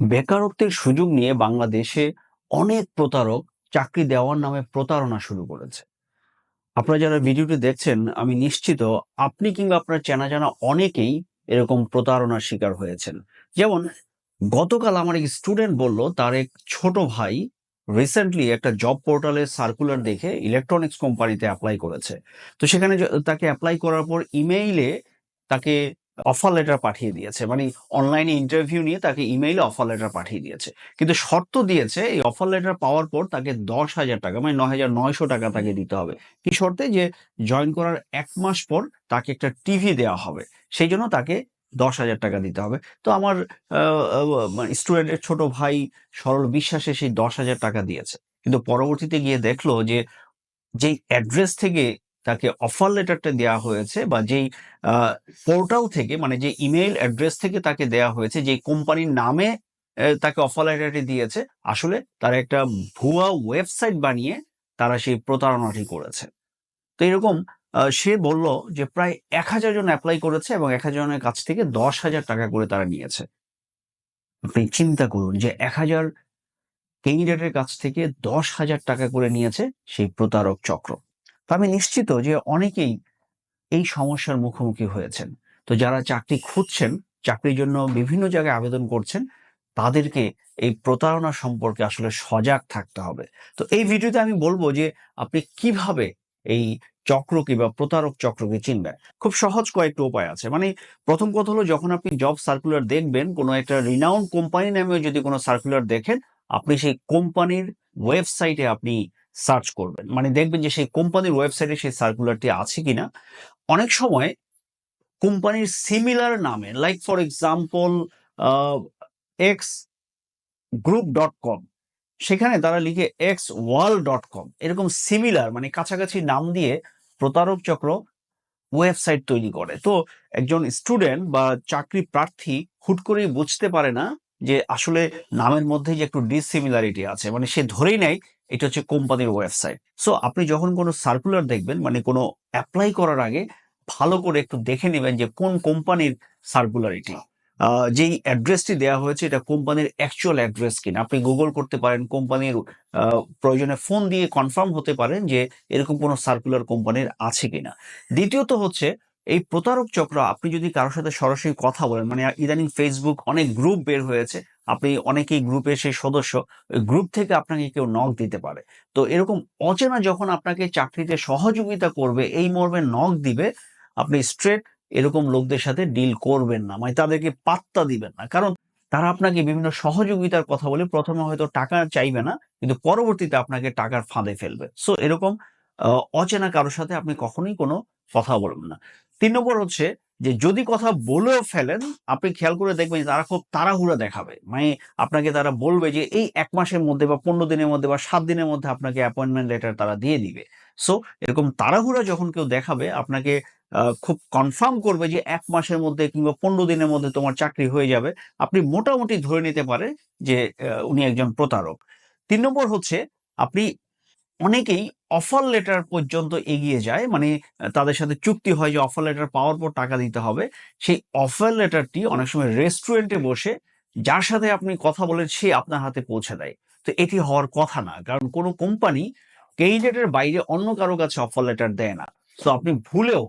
বেকারত্বের সুযোগ নিয়ে বাংলাদেশে অনেক প্রতারক চাকরি দেওয়ার নামে প্রতারণা শুরু করেছে। আপনারা যারা ভিডিওটি দেখছেন, আমি নিশ্চিত আপনি কিংবা আপনার চেনা জানা অনেকেই এরকম প্রতারণার শিকার হয়েছেন। যেমন, গতকাল আমার এক স্টুডেন্ট বলল, তার এক ছোট ভাই রিসেন্টলি একটা জব পোর্টালের সার্কুলার দেখে ইলেকট্রনিক্স কোম্পানিতে অ্যাপ্লাই করেছে। তো সেখানে তাকে অ্যাপ্লাই করার পর ইমেইলে তাকে অফার লেটার পাঠিয়ে দিয়েছে। মানে অনলাইনে ইন্টারভিউ নিয়ে তাকে ইমেইলে অফার লেটার পাঠিয়ে দিয়েছে। কিন্তু শর্ত দিয়েছে, এই অফার লেটার পাওয়ার পর তাকে দশ হাজার টাকা মানে নয় হাজার নয়শো টাকা তাকে দিতে হবে। কি শর্তে? যে জয়েন করার এক মাস পর তাকে একটা টিভি দেওয়া হবে। সেই জন্য তাকে দশ হাজার টাকা দিতে হবে। তো আমার স্টুডেন্টের ছোট ভাই সরল বিশ্বাসে সেই দশ হাজার টাকা দিয়েছে। কিন্তু পরবর্তীতে গিয়ে দেখল যে যে অ্যাড্রেস থেকে তাকে অফার লেটারটা দেওয়া হয়েছে বা যেই পোর্টাল থেকে মানে যে ইমেইল অ্যাড্রেস থেকে তাকে দেওয়া হয়েছে যে কোম্পানির নামে তাকে অফার লেটারটি দিয়েছে, আসলে তারা একটা ভুয়া ওয়েবসাইট বানিয়ে তারা সেই প্রতারণাটি করেছে। তো এরকম সে বলল যে প্রায় এক হাজার জন অ্যাপ্লাই করেছে এবং এক হাজার জনের কাছ থেকে দশ হাজার টাকা করে তারা নিয়েছে। আপনি চিন্তা করুন যে এক হাজার ক্যান্ডিডেটের কাছ থেকে দশ হাজার টাকা করে নিয়েছে সেই প্রতারক চক্র। তো আমি নিশ্চিত যে অনেকেই এই সমস্যার মুখোমুখি হয়েছেন। তো যারা চাকরি খুঁজছেন, চাকরির জন্য বিভিন্ন জায়গায় আবেদন করছেন, তাদেরকে এই প্রতারণা সম্পর্কে আসলে সজাগ থাকতে হবে। তো এই ভিডিওতে আমি বলব যে আপনি কীভাবে এই চক্রকে বা প্রতারক চক্রকে চিনবেন? খুব সহজ কয়েকটা উপায় আছে। মানে প্রথম কথা হলো, যখন আপনি জব সার্কুলার দেখবেন, কোনো একটা রিনাউন্ড কোম্পানি নামেও যদি কোনো সার্কুলার দেখেন, আপনি সেই কোম্পানির ওয়েবসাইটে আপনি সার্চ করবেন। মানে দেখবেন যে সেই কোম্পানির ওয়েবসাইটে সেই সার্কুলারটি আছে কিনা। অনেক সময় কোম্পানির সিমিলার নামে like for example X group dot com সেখানে তারা লিখে এক্স ওয়াল ডট কম এরকম সিমিলার মানে কাছাকাছি নাম দিয়ে প্রতারক চক্র ওয়েবসাইট তৈরি করে। তো একজন স্টুডেন্ট বা চাকরি প্রার্থী হুট করেই বুঝতে পারে না যে আসলে নামের মধ্যে যে একটু ডিসিমিলারিটি আছে মানে সে ধরেই নেয় এটা হচ্ছে কোম্পানির ওয়েবসাইট সো আপনি যখন কোনো সার্কুলার দেখবেন মানে কোনো অ্যাপ্লাই করার আগে ভালো করে একটু দেখে নেবেন যে কোন কোম্পানির সার্কুলারিটি যেই অ্যাড্রেসটি দেওয়া হয়েছে এটা কোম্পানির অ্যাকচুয়াল অ্যাড্রেস কিনা। আপনি গুগল করতে পারেন, কোম্পানির প্রয়োজনে ফোন দিয়ে কনফার্ম হতে পারেন যে এরকম কোনো সার্কুলার কোম্পানির আছে কিনা। দ্বিতীয়ত হচ্ছে, এই প্রতারক চক্র, আপনি যদি কারোর সাথে সরাসরি কথা বলেন মানে ইদানিং ফেসবুক অনেক গ্রুপ বের হয়েছে আপনি অনেকেই গ্রুপের সেই সদস্য গ্রুপ থেকে আপনাকে কেউ নখ দিতে পারে। তো এরকম অচেনা যখন আপনাকে চাকরিতে সহযোগিতা করবে, এই মর্মে নখ দিবে, আপনি স্ট্রেট এরকম লোকদের সাথে ডিল করবেন না মানে তাদেরকে পাত্তা দিবেন না। কারণ তারা আপনাকে বিভিন্ন সহযোগিতার কথা বলে, প্রথমে হয়তো টাকা চাইবে না, কিন্তু পরবর্তীতে আপনাকে টাকার ফাঁদে ফেলবে। সো এরকম অচেনা কারোর সাথে আপনি কখনোই কোনো কথা বলবেন না। তিন নম্বর হচ্ছে যে যদি কথা বলেও ফেলেন, আপনি খেয়াল করে দেখবেন তারা খুব তাড়াহুড়া দেখাবে। মানে আপনাকে তারা বলবে যে এই এক মাসের মধ্যে বা পনেরো দিনের মধ্যে বা সাত দিনের মধ্যে আপনাকে অ্যাপয়েন্টমেন্ট লেটার তারা দিয়ে দিবে। সো এরকম তাড়াহুড়া যখন কেউ দেখাবে, আপনাকে খুব কনফার্ম করবে যে এক মাসের মধ্যে কিংবা পনেরো দিনের মধ্যে তোমার চাকরি হয়ে যাবে। আপনি মোটামুটি ধরে নিতে পারে যে উনি একজন প্রতারক। তিন নম্বর হচ্ছে, আপনি অনেকেই অফার লেটার পর্যন্ত এগিয়ে যায়। মানে তাদের সাথে চুক্তি হয় যে অফার লেটার পাওয়ার পর টাকা দিতে হবে। সেই অফার লেটারটি অনেক সময় রেস্টুরেন্টে বসে যার সাথে আপনি কথা বলেন, সে আপনার হাতে পৌঁছে দেয়। তো এটি হওয়ার কথা না। কারণ কোনো কোম্পানি ক্যান্ডিডেটের বাইরে অন্য কারও কাছে অফার লেটার দেয় না। তো আপনি ভুলেও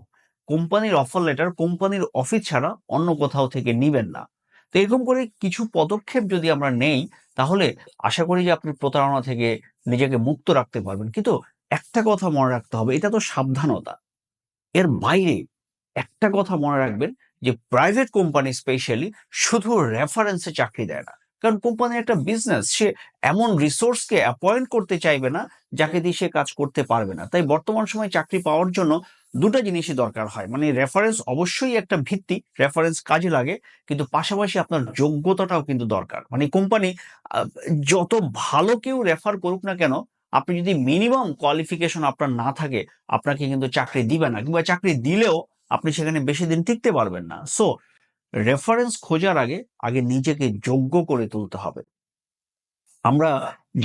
কোম্পানির অফার লেটার কোম্পানির অফিস ছাড়া অন্য কোথাও থেকে নিবেন না। তো এরকম করে কিছু পদক্ষেপ যদি আমরা নেই, তাহলে আশা করি যে আপনি প্রতারণা থেকে নিজেকে মুক্ত রাখতে পারবেন। কিন্তু একটা কথা মনে রাখতে হবে, এটা তো সাবধানতা। এর বাইরে একটা কথা মনে রাখবেন যে প্রাইভেট কোম্পানি স্পেশালি শুধু রেফারেন্সে চাকরি দেয় না। কারণ কোম্পানির একটা বিজনেস সে এমন রিসোর্সকে অ্যাপয়েন্ট করতে চাইবে না, যাকে দিয়ে সে কাজ করতে পারবে না। তাই বর্তমান সময়ে চাকরি পাওয়ার জন্য দুটো জিনিসই দরকার হয়। মানে রেফারেন্স অবশ্যই একটা ভিত্তি রেফারেন্স কাজে লাগে, কিন্তু পাশাপাশি আপনার যোগ্যতাটাও কিন্তু দরকার। মানে কোম্পানি যত ভালো কেউ রেফার করুক না কেন, আপনি যদি মিনিমাম কোয়ালিফিকেশন আপনার না থাকে, আপনাকে কিন্তু চাকরি দিবে না, কিংবা চাকরি দিলেও আপনি সেখানে বেশি দিন টিকতে পারবেন না। সো রেফারেন্স খোঁজার আগে আগে নিজেকে যোগ্য করে তুলতে হবে। আমরা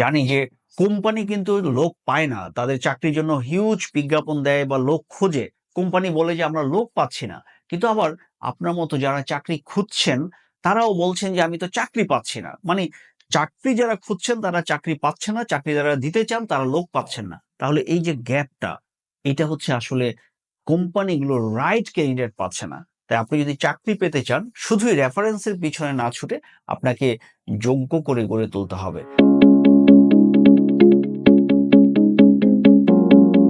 জানি যে কোম্পানি কিন্তু লোক পায় না। তাদের চাকরির জন্য হিউজ বিজ্ঞাপন দেয় বা লোক খোঁজে। কোম্পানি বলে যে, আমরা লোক পাচ্ছি না। কিন্তু আবার আপনার মতো যারা চাকরি খুঁজছেন, তারাও বলছেন যে, আমি তো চাকরি পাচ্ছি না। মানে চাকরি যারা খুঁজছেন, তারা চাকরি পাচ্ছে না। চাকরি যারা দিতে চান, তারা লোক পাচ্ছেন না। তাহলে এই যে গ্যাপটা, এটা হচ্ছে আসলে কোম্পানিগুলো রাইট ক্যান্ডিডেট পাচ্ছে না। তাই আপনি যদি চাকরি পেতে চান, শুধুই রেফারেন্সের পিছনে না ছুটে আপনাকে যোগ্য করে গড়ে তুলতে হবে।